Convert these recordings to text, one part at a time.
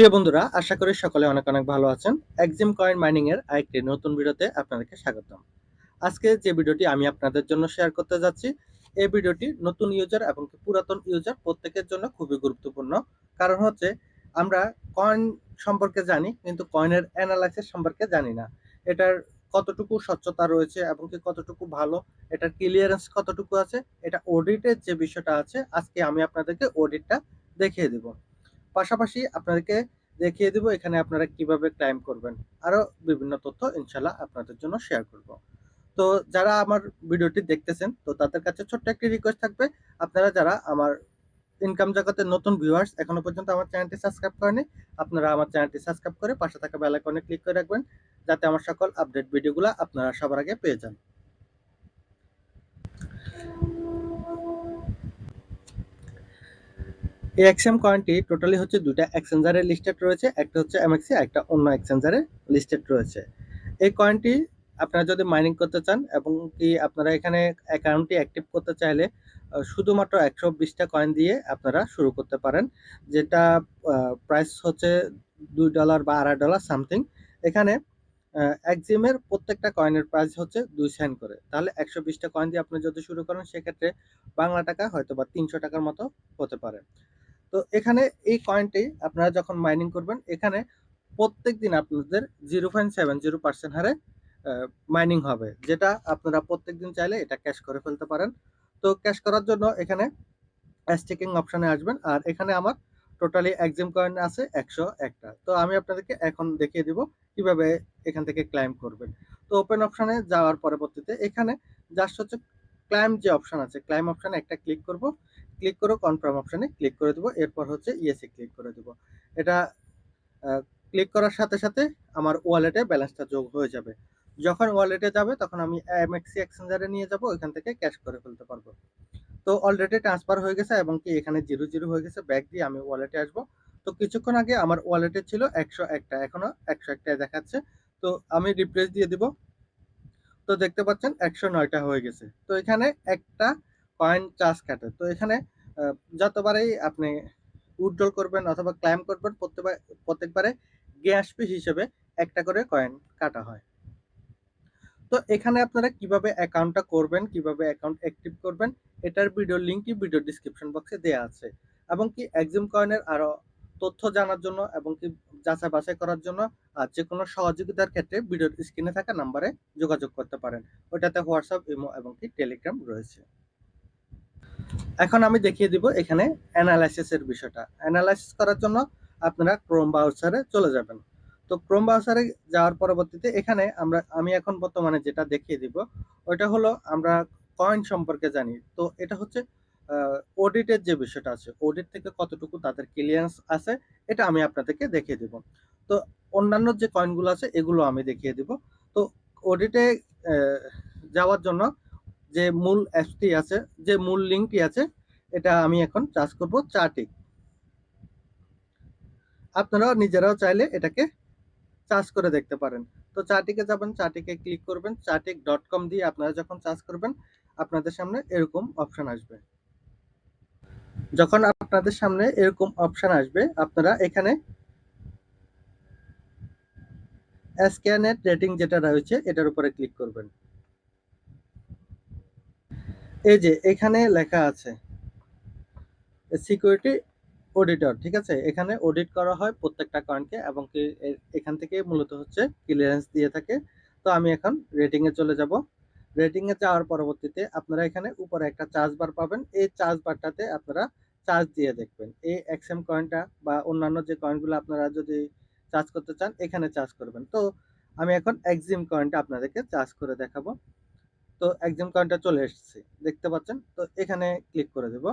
প্রিয় বন্ধুরা, আশা করি সকলে অনেক অনেক ভালো আছেন। এক্সিম কয়েন মাইনিং এর আরেকটি নতুন ভিডিওতে আপনাদেরকে স্বাগতম। আজকে যে ভিডিওটি আমি আপনাদের জন্য শেয়ার করতে যাচ্ছি, এই ভিডিওটি নতুন ইউজার এবং পুরাতন ইউজার প্রত্যেকের জন্য খুবই গুরুত্বপূর্ণ। কারণ হচ্ছে, আমরা কয়েন সম্পর্কে জানি, কিন্তু কয়েনের অ্যানালাইসিস সম্পর্কে জানি না। এটার কতটুকু স্বচ্ছতা রয়েছে এবং কি কতটুকু ভালো, এটার ক্লিয়ারেন্স কতটুকু আছে, এটা অডিটের যে বিষয়টা আছে, আজকে আমি আপনাদেরকে অডিটটা দেখিয়ে দেব। পাশাপাশি আপনাদেরকে দেখিয়ে দিব এখানে আপনারা কীভাবে ক্লাইম করবেন। আরও বিভিন্ন তথ্য ইনশাল্লাহ আপনাদের জন্য শেয়ার করব। তো যারা আমার ভিডিওটি দেখতেছেন, তো তাদের কাছে ছোট্ট একটি রিকোয়েস্ট থাকবে। আপনারা যারা আমার ইনকাম জগতের নতুন ভিউয়ার্স এখনও পর্যন্ত আমার চ্যানেলটি সাবস্ক্রাইব করেনি আপনারা আমার চ্যানেলটি সাবস্ক্রাইব করে পাশে থাকা বেল আইকনে ক্লিক করে রাখবেন, যাতে আমার সকল আপডেট ভিডিওগুলো আপনারা সবার আগে পেয়ে যান। এই এক্সএম কয়েনটি টোটালি হচ্ছে দুটা এক্সচেঞ্জারে লিস্টেড রয়েছে, একটা হচ্ছে এমএক্সি একটা অন্য এক্সচেঞ্জারে লিস্টেড রয়েছে। এই কয়েনটি আপনারা যদি মাইনিং করতে চান এবং কি আপনারা এখানে অ্যাকাউন্টটি অ্যাক্টিভ করতে চাইলে শুধুমাত্র একশো বিশটা কয়েন দিয়ে আপনারা শুরু করতে পারেন, যেটা প্রাইস হচ্ছে দুই ডলার বা আড়াই ডলার সামথিং এখানে একজিমের প্রত্যেকটা কয়েনের প্রাইস হচ্ছে দুই সেন্ট করে। তাহলে একশো বিশটা কয়েন দিয়ে আপনি যদি শুরু করেন, সেক্ষেত্রে বাংলা টাকা হয়তো বা তিনশো টাকার মতো হতে পারে। তো এখানে এই কয়েনটি আপনারা যখন মাইনিং করবেন, এখানে প্রত্যেক দিন আপনাদের zero point seven zero percent হারে মাইনিং হবে। যেটা আপনারা প্রত্যেক দিন চাইলে এটা ক্যাশ করে ফেলতে পারেন। তো ক্যাশ করার জন্য এখানে স্টেকিং অপশানে আসবেন। আর এখানে আমার টোটালি এক্সিম কয়েন আছে, একশো একটা। তো আমি আপনাদেরকে এখন দেখিয়ে দিব কীভাবে এখান থেকে ক্লাইম করবেন। তো ওপেন অপশানে যাওয়ার পরবর্তীতে এখানে জাস্ট হচ্ছে ক্লাইম যে অপশান আছে ক্লাইম অপশানে একটা ক্লিক করব। ক্লিক করে কনফার্ম অপশানে ক্লিক করে দেবো, এরপর হচ্ছে ইয়েসে ক্লিক করে দেবো। এটা ক্লিক করার সাথে সাথে আমার ওয়ালেটে ব্যালেন্সটা যোগ হয়ে যাবে। যখন ওয়ালেটে যাবে, তখন আমি এমএক্সি এক্সচেঞ্জারে নিয়ে যাব, ওইখান থেকে ক্যাশ করে ফেলতে পারব। তো অলরেডি ট্রান্সফার হয়ে গেছে এবং কি এখানে জিরো জিরো হয়ে গেছে ব্যাগ দিয়ে আমি ওয়ালেটে আসব। তো কিছুক্ষণ আগে আমার ওয়ালেটে ছিল একশো একটা, এখনও একশো একটায় দেখাচ্ছে। তো আমি রিপ্লেস দিয়ে দিব। তো দেখতে পাচ্ছেন একশো নয়টা হয়ে গেছে। তো এখানে একটা কয়েন চার্জ কাটে। তো এখানে যতবারেই আপনি উইথড্রল করবেন অথবা ক্লাইম করবেন প্রত্যেকবার প্রত্যেকবারে গ্যাস ফি হিসেবে একটা করে কয়েন কাটা হয়। তো এখানে আপনারা কীভাবে অ্যাকাউন্টটা করবেন, কীভাবে অ্যাকাউন্ট অ্যাক্টিভ করবেন, এটার ভিডিও লিঙ্কই ভিডিও ডিসক্রিপশন বক্সে দেওয়া আছে। এবং কি এক্সিম কয়েনের আরও তথ্য জানার জন্য এবং কি যাচাই বাছাই করার জন্য আর যে কোনো সহযোগিতার ক্ষেত্রে ভিডিওর স্ক্রিনে থাকা নাম্বারে যোগাযোগ করতে পারেন। ওইটাতে হোয়াটসঅ্যাপ ইমো এবং কি টেলিগ্রাম রয়েছে। এখন আমি দেখিয়ে দিব এখানে অ্যানালাইসিস এর বিষয়টা। অ্যানালাইসিস করার জন্য আপনারা ক্রোম ব্রাউজারে চলে যাবেন। তো ক্রোম ব্রাউজারে যাওয়ার পরবর্তীতে এখানে আমরা, আমি এখন বর্তমানে যেটা দেখিয়ে দিব, ওইটা হলো আমরা কয়েন সম্পর্কে জানি। তো এটা হচ্ছে অডিটের যে বিষয়টা আছে অডিট থেকে কতটুকু তাদের ক্লিয়ারেন্স আছে, এটা আমি আপনাদেরকে দেখিয়ে দিব। তো অন্যান্য যে কয়েনগুলো আছে, এগুলো আমি দেখিয়ে দিব। তো অডিটে যাওয়ার জন্য যে মূল অ্যাপসটি আছে, যে মূল লিঙ্কটি আছে, এটা আমি এখন চার্জ করব চার্টিক আপনারাও নিজেরাও চাইলে এটাকে চার্জ করে দেখতে পারেন। তো চার্টিকে যাবেন, চার্টিকে ক্লিক করবেন চার্টিক ডট কম দিয়ে আপনারা যখন চার্জ করবেন, আপনাদের সামনে এরকম অপশন আসবে। যখন আপনাদের সামনে এরকম অপশন আসবে, আপনারা এখানে স্ক্যানেট রেটিং যেটা রয়েছে, এটার উপরে ক্লিক করবেন। এই যে এখানে লেখা আছে সিকিউরিটি অডিটর ঠিক আছে? এখানে অডিট করা হয় প্রত্যেকটা কয়েনকে এবং কি এখান থেকে মূলত হচ্ছে ক্লিয়ারেন্স দিয়ে থাকে। তো আমি এখন রেটিং এ চলে যাব। রেটিং এ যাওয়ার পরবর্তীতে আপনারা এখানে উপরে একটা চার্জ বার পাবেন। এই চার্জ বারটাতে আপনারা চার্জ দিয়ে দেখবেন। এই এক্সএম কয়েনটা বা অন্যান্য যে কয়েনগুলো আপনারা যদি চার্জ করতে চান, এখানে চার্জ করবেন। তো আমি এখন এক্সিম কয়েনটা আপনাদেরকে চার্জ করে দেখাবো। তো এক্সিম কয়েনটা চলে এসেছে, দেখতে পাচ্ছেন? তো এখানে ক্লিক করে দেব।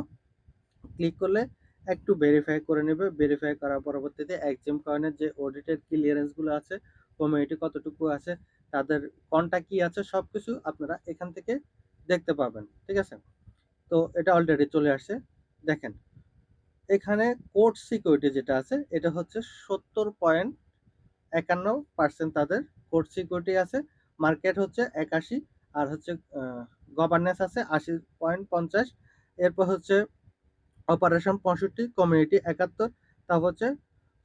ক্লিক করলে একটু ভেরিফাই করে নেবে। ভেরিফাই করার পরবর্তীতে এক্সিম কয়েনের যে অডিটেড ক্লিয়ারেন্সগুলো আছে কমিউনিটি কতটুকু আছে, তাদের কোনটা কি আছে সব কিছু আপনারা এখান থেকে দেখতে পাবেন। ঠিক আছে? তো এটা অলরেডি চলে আসছে। দেখেন, এখানে কোড সিকিউরিটি যেটা আছে, এটা হচ্ছে সত্তর পয়েন্ট একান্ন পার্সেন্ট তাদের কোড সিকিউরিটি আছে। মার্কেট হচ্ছে একাশি আর হচ্ছে গভর্নেন্স আছে আশি পয়েন্ট পঞ্চাশ, এরপর হচ্ছে অপারেশন পঁয়ষট্টি কমিউনিটি একাত্তর তারপর হচ্ছে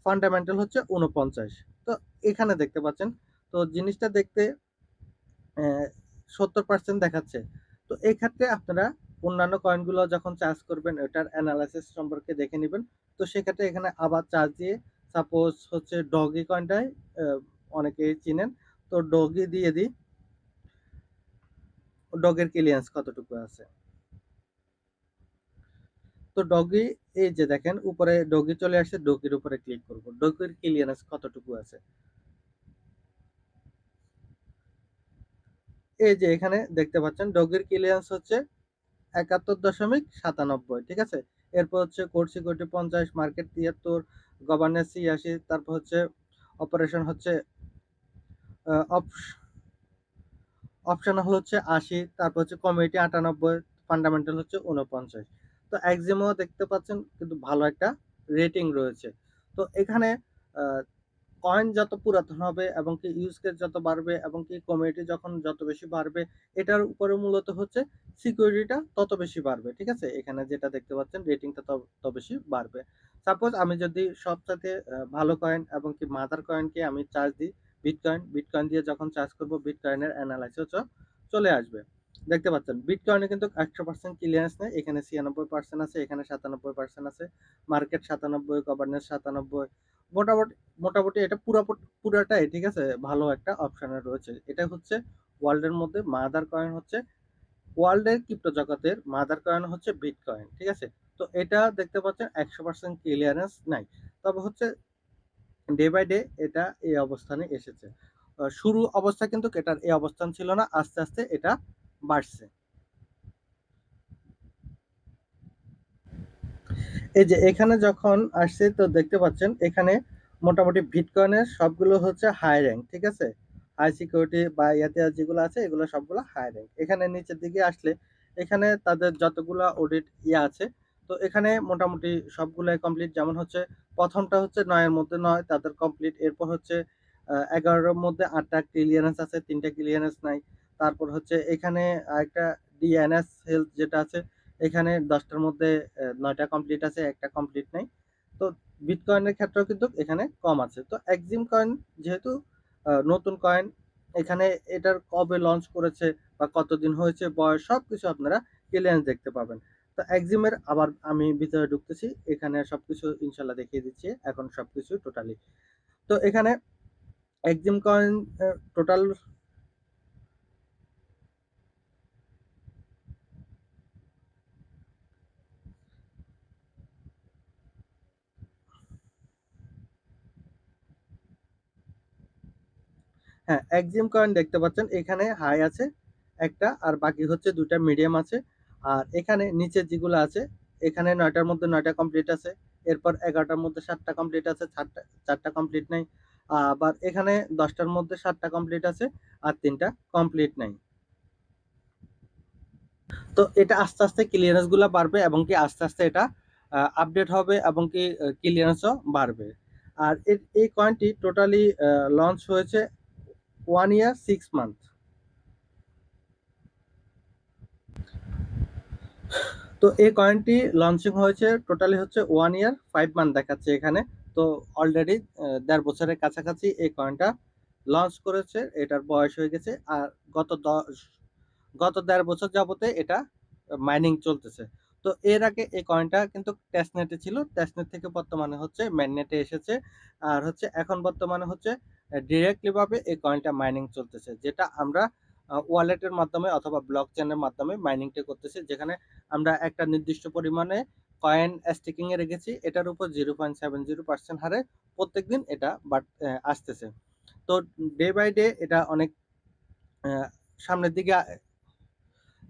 ফান্ডামেন্টাল হচ্ছে 49 তো এখানে দেখতে পাচ্ছেন, তো জিনিসটা দেখতে সত্তর পার্সেন্ট দেখাচ্ছে। তো এই ক্ষেত্রে আপনারা অন্যান্য কয়েনগুলো যখন চার্জ করবেন ওটার অ্যানালাইসিস সম্পর্কে দেখে নেবেন তো সেক্ষেত্রে এখানে আবার চার্জ দিয়ে সাপোজ হচ্ছে ডগি কয়েনটাই অ্যা অনেকেই চিনেন। তো ডগি দিয়ে দিই। ডগের ক্লিয়ারেন্স কতটুকু আছে? তো ডগি এই যে দেখেন উপরে ডগি চলে আসছে, ডগির উপরে ক্লিক করব। ডগির ক্লিয়ারেন্স কতটুকু আছে? এই যে এখানে দেখতে পাচ্ছেন ডগির ক্লিয়ারেন্স হচ্ছে ৭১.৯৭ ঠিক আছে? এরপর হচ্ছে কোড সিকিউরিটি ৫০, মার্কেট ৭৩, গভর্নেন্স ৮৬, তারপর হচ্ছে অপারেশন হচ্ছে আ অপস অপশনাল হচ্ছে ৮০, তারপর হচ্ছে কমিউনিটি ৯৮, ফান্ডামেন্টাল হচ্ছে ৪৯। তো এক্সিমও দেখতে পাচ্ছেন কিন্তু ভালো একটা রেটিং রয়েছে। তো এখানে কয়েন যত পুরাতন হবে এবং কি ইউজ কেস যত বাড়বে এবং কি কমিউনিটি যখন যত বেশি বাড়বে, এটার উপরে মূলত হচ্ছে সিকিউরিটিটা তত বেশি বাড়বে। ঠিক আছে? এখানে যেটা দেখতে পাচ্ছেন রেটিংটা তত তত বেশি বাড়বে। সাপোজ আমি যদি সবচাইতে ভালো কয়েন এবং কি মাদার কয়েনকে আমি চার্জ দিই বিটকয়েন, বিটকয়েন দিয়ে যখন চার্জ করব বিটকয়েনের এনালাইসিসও চলে আসবে। দেখতে পাচ্ছেন বিটকয়েনে কিন্তু ১০০% ক্লিয়ারেন্স নেই। এখানে ৯৬% আছে, এখানে ৯৭% আছে। মার্কেট ৯৭, গভর্নেন্স ৯৭ মোটামুটি মোটামুটি এটা পুরাপুট পুরাটাই ঠিক আছে? ভালো একটা অপশনে রয়েছে। এটা হচ্ছে ওয়ার্ল্ডের মধ্যে মাদার কয়েন হচ্ছে ওয়ার্ল্ডের ক্রিপ্টো জগতের মাদার কয়েন হচ্ছে বিটকয়েন। ঠিক আছে? তো এটা দেখতে পাচ্ছেন ১০০% ক্লিয়ারেন্স নাই। তবে হচ্ছে ডে বাই ডে এটা এই অবস্থানে এসেছে। শুরু অবস্থা কিন্তু এটার এই অবস্থান ছিল না। আস্তে, আস্তে এটা বাড়ছে। এই যে এখানে যখন আসছে তো দেখতে পাচ্ছেন এখানে মোটামুটি বিটকয়েনের সবগুলো হচ্ছে হাই র্যাঙ্ক ঠিক আছে? হাই সিকিউরিটি বা ইয়াতে যেগুলো আছে এগুলো সবগুলো হাই র্যাঙ্ক এখানে নিচের দিকে আসলে এখানে তাদের যতগুলা অডিট ইয়ে আছে তো এখানে মোটামুটি সবগুলাই কমপ্লিট যেমন হচ্ছে প্রথমটা হচ্ছে নয়ের মধ্যে নয় তাদের কমপ্লিট। এরপর হচ্ছে এগারোর মধ্যে ৮ টা ক্লিয়ারেন্স আছে, ৩ টা ক্লিয়ারেন্স নাই। তারপর হচ্ছে এখানে আরেকটা ডিএনএস হেলথ যেটা আছে এখানে দশটার মধ্যে নয়টা কমপ্লিট আছে, একটা কমপ্লিট নাই। তো বিটকয়েনের ক্ষেত্রেও কিন্তু এখানে কম আছে। তো এক্সিম কয়েন যেহেতু নতুন কয়েন এখানে এটার কবে লঞ্চ করেছে বা কতদিন হয়েছে বয়স সব কিছু আপনারা ক্লিয়ারেন্স দেখতে পাবেন। তো এক্সিমের আবার আমি ভিতরে ঢুকতেছি। এখানে সবকিছু ইনশাআল্লাহ দেখিয়ে দিচ্ছি। এখন সবকিছু টোটালি। তো এখানে এক্সিম কয়েন টোটাল হ্যাঁ, এক্সিম কয়েন দেখতে পাচ্ছেন এখানে হাই আছে একটা আর বাকি হচ্ছে ২ টা মিডিয়াম আছে। আর এখানে নিচে যেগুলো আছে এখানে নয়টার মধ্যে নয়টা কমপ্লিট আছে। এরপর এগারোটার মধ্যে সাতটা কমপ্লিট আছে, ৪ টা ৪ টা কমপ্লিট নাই। আবার এখানে দশটার মধ্যে সাতটা কমপ্লিট আছে আর তিনটা কমপ্লিট নাই। তো এটা আস্তে, আস্তে ক্লিয়ারেন্সগুলা বাড়বে এবং কি আস্তে, আস্তে এটা আপডেট হবে এবং কি ক্লিয়ারেন্সও বাড়বে। আর এই কয়েনটি টোটালি লঞ্চ হয়েছে ওয়ান ইয়ার সিক্স মান্থ। তো এই কয়েনটি লঞ্চিং হয়েছে টোটালি হচ্ছে ওয়ান ইয়ার ফাইভ মান্থ দেখাচ্ছে এখানে। তো অলরেডি দেড় বছরের কাছাকাছি এই কয়েনটা লঞ্চ করেছে। এটার বয়স হয়ে গেছে। আর গত ১০ গত দেড় বছর যাবতে এটা মাইনিং চলতেছে। তো এর আগে এই কয়েনটা কিন্তু টেস্টনেটে ছিল। টেস্টনেট থেকে বর্তমানে হচ্ছে মেইননেটে এসেছে। আর হচ্ছে এখন বর্তমানে হচ্ছে ডিরেক্টলিভাবে এই কয়েনটা মাইনিং চলতেছে। যেটা আমরা ওয়ালেটের মাধ্যমে অথবা ব্লক চেইনের মাধ্যমে মাইনিংটা করতেছি। যেখানে আমরা একটা নির্দিষ্ট পরিমাণে কয়েন স্টেকিং এ রেখেছি। এটার উপর 0.70% হারে প্রত্যেকদিন এটা বাট আসতেছে। তো ডে বাই ডে এটা অনেক সামনের দিকে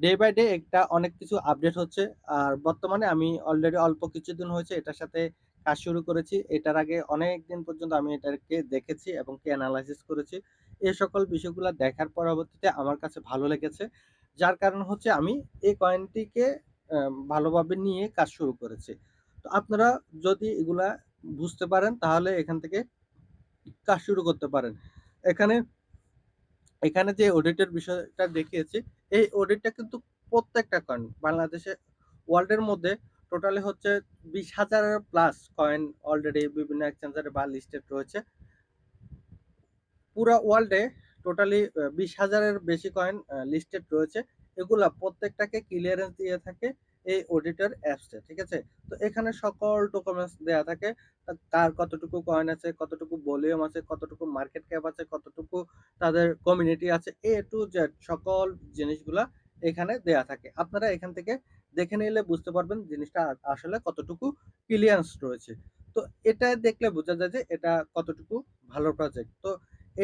ডে বাই ডে এটা অনেক কিছু আপডেট হচ্ছে। আর বর্তমানে আমি অলরেডি অল্প কিছুদিন হয়েছে এটার সাথে কাজ শুরু করেছি। এটার আগে অনেক দিন পর্যন্ত আমি এটাকে দেখেছি এবং কি এনালাইসিস করেছি। এই সকল বিষয়গুলা দেখার পরবর্তীতে আমার কাছে ভালো লেগেছে। যার কারণ হচ্ছে আমি এই কয়েনটিকে ভালোভাবে নিয়ে কাজ শুরু করেছি। তো আপনারা যদি এগুলা বুঝতে পারেন তাহলে এখান থেকে কাজ শুরু করতে পারেন। এখানে এখানে যে অডিটের বিষয়টা দেখিয়েছি, এই অডিটটা কিন্তু প্রত্যেকটা কয়েন বাংলাদেশে ওয়ার্লডের মধ্যে টোটালি হচ্ছে বিশ হাজারের প্লাস কয়েন অলরেডি বিভিন্ন এক্সচেঞ্জারে বা লিস্টেড রয়েছে পুরো ওয়ার্ল্ডে টোটালি বিশ হাজারের বেশি কয়েন লিস্টেড রয়েছে। এগুলা প্রত্যেকটাকে ক্লিয়ারেন্স দিয়ে থাকে এই অডিটর অ্যাপসে ঠিক আছে? তো এখানে সকল ডকুমেন্টস দেয়া থাকে। কার কতটুকু কয়েন আছে, কতটুকু ভলিউম আছে, কতটুকু মার্কেট ক্যাপ আছে, কতটুকু তাদের কমিউনিটি আছে এ টু জেড সকল জিনিসগুলা এখানে দেয়া থাকে। আপনারা এখান থেকে দেখে নিলে বুঝতে পারবেন জিনিসটা আসলে কতটুকু ক্লিয়ারেন্স রয়েছে। তো এটা দেখলে বোঝা যায় যে এটা কতটুকু ভালো প্রজেক্ট তো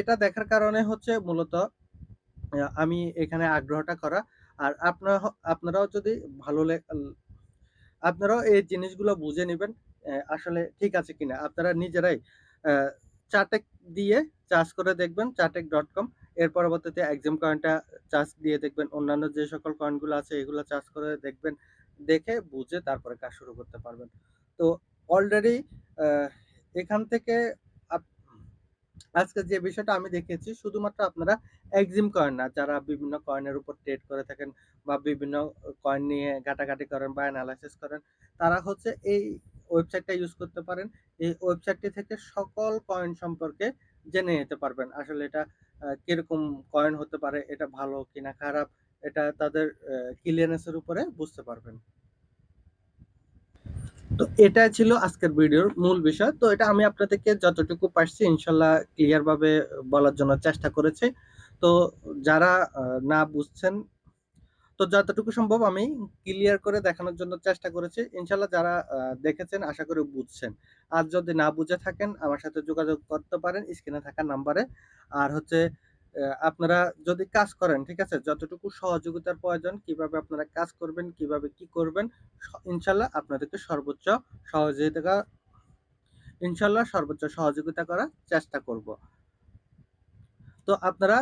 এটা দেখার কারণে হচ্ছে মূলত আমি এখানে আগ্রহটা করা। আর আপনারা আপনারাও যদি ভালো আপনারাও এই জিনিসগুলো বুঝে নেবেন আসলে ঠিক আছে কিনা। আপনারা নিজেরাই চাটেক দিয়ে চার্জ করে দেখবেন চাটেক ডট কম এর পরবর্তীতে এক্সাম কয়েনটা চার্জ দিয়ে দেখবেন, অন্যান্য যে সকল কয়েনগুলো আছে, এগুলো চার্জ করে দেখবেন, দেখে বুঝে তারপরে কাজ শুরু করতে পারবেন। তো অলরেডি এখান থেকে আজকে যে বিষয়টা আমি দেখেছি শুধুমাত্র আপনারা এক্সিম কয়েন না, যারা বিভিন্ন কয়েনের উপর ট্রেড করে থাকেন বা বিভিন্ন কয়েন নিয়ে ঘাটাঘাটি করেন বা অ্যানালাইসিস করেন, তারা হচ্ছে এই ওয়েবসাইটটা ইউজ করতে পারেন। এই ওয়েবসাইটটি থেকে সকল কয়েন সম্পর্কে জেনে নিতে পারবেন, আসলে এটা কীরকম কয়েন হতে পারে, এটা ভালো কিনা খারাপ, এটা তাদের ক্লিয়ারেন্সের উপরে বুঝতে পারবেন। তো এটা ছিল আজকের ভিডিওর মূল বিষয়। তো এটা আমি আপনাদেরকে যতটুকু পারছি ইনশাল্লাহ ক্লিয়ার ভাবে বলার জন্য চেষ্টা করেছি। তো যারা না বুঝছেন, তো যতটুকু সম্ভব আমি ক্লিয়ার করে দেখানোর জন্য চেষ্টা করেছি। ইনশাল্লাহ যারা দেখেছেন, আশা করি বুঝছেন। আর যদি না বুঝে থাকেন, আমার সাথে যোগাযোগ করতে পারেন স্ক্রিনে থাকা নাম্বারে আর হচ্ছে আপনারা যদি কাজ করেন, ঠিক আছে? যতটুকু সহযোগিতার প্রয়োজন, কীভাবে আপনারা কাজ করবেন, কীভাবে কি করবেন ইনশাল্লাহ আপনাদেরকে সর্বোচ্চ সহযোগিতা, ইনশাল্লাহ সর্বোচ্চ সহযোগিতা করার চেষ্টা করব। তো আপনারা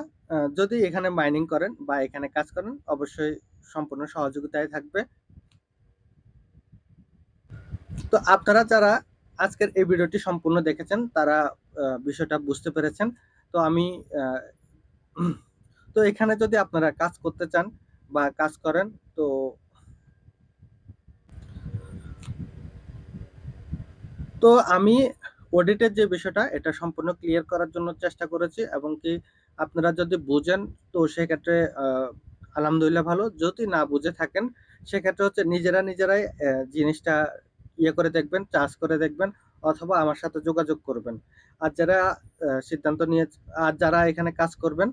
যদি এখানে মাইনিং করেন বা এখানে কাজ করেন, অবশ্যই সম্পূর্ণ সহযোগিতায় থাকবে। তো আপনারা যারা আজকের এই ভিডিওটি সম্পূর্ণ দেখেছেন, তারা বিষয়টা বুঝতে পেরেছেন। তো আমি তো এখানে যদি আপনারা কাজ করতে চান বা কাজ করেন, তো তো আমি অডিটের যে বিষয়টা, এটা সম্পূর্ণ ক্লিয়ার করার জন্য চেষ্টা করেছি এবং কি আপনারা যদি বুঝেন, তো সেক্ষেত্রে আলহামদুলিল্লাহ ভালো। যদি না বুঝে থাকেন, সেক্ষেত্রে হচ্ছে নিজেরা নিজেরাই জিনিসটা ইয়ে করে দেখবেন চার্জ করে দেখবেন। অথবা আমার সাথে যোগাযোগ করবেন। আর যারা সিদ্ধান্ত নিয়ে, আর যারা এখানে কাজ করবেন,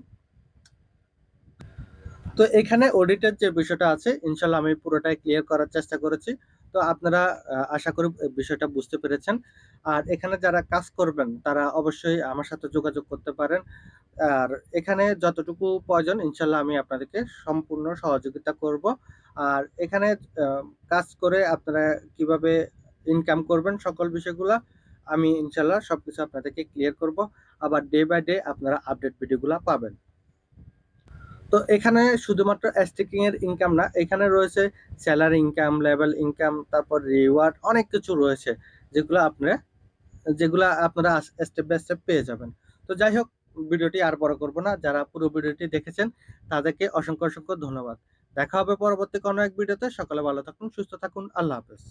তো এখানে অডিটের যে বিষয়টা আছে, ইনশাল্লাহ আমি পুরোটাই ক্লিয়ার করার চেষ্টা করেছি। তো আপনারা আশা করি বিষয়টা বুঝতে পেরেছেন। আর এখানে যারা কাজ করবেন, তারা অবশ্যই আমার সাথে যোগাযোগ করতে পারেন। আর এখানে যতটুকু প্রয়োজন, ইনশাল্লাহ আমি আপনাদেরকে সম্পূর্ণ সহযোগিতা করব। আর এখানে কাজ করে আপনারা কীভাবে ইনকাম করবেন সকল বিষয়গুলো, আমি ইনশাল্লাহ সবকিছু আপনাদেরকে ক্লিয়ার করব। আবার ডে বাই ডে আপনারা আপডেট ভিডিওগুলো পাবেন। তো এখানে শুধুমাত্র স্টিকিং এর ইনকাম না, এখানে রয়েছে স্যালারি ইনকাম লেভেল ইনকাম তারপর রিওয়ার্ড অনেক কিছু রয়েছে, যেগুলো আপনারা যেগুলো আপনারা স্টেপ বাই স্টেপ পেয়ে যাবেন। তো যাই হোক ভিডিওটি আর বড় করব না, যারা পুরো ভিডিওটি দেখেছেন, তাদেরকে অসংখ্য অসংখ্য ধন্যবাদ। দেখা হবে পরবর্তী কোনো এক ভিডিওতে সকালে ভালো থাকুন, সুস্থ থাকুন, আল্লাহ হাফেজ।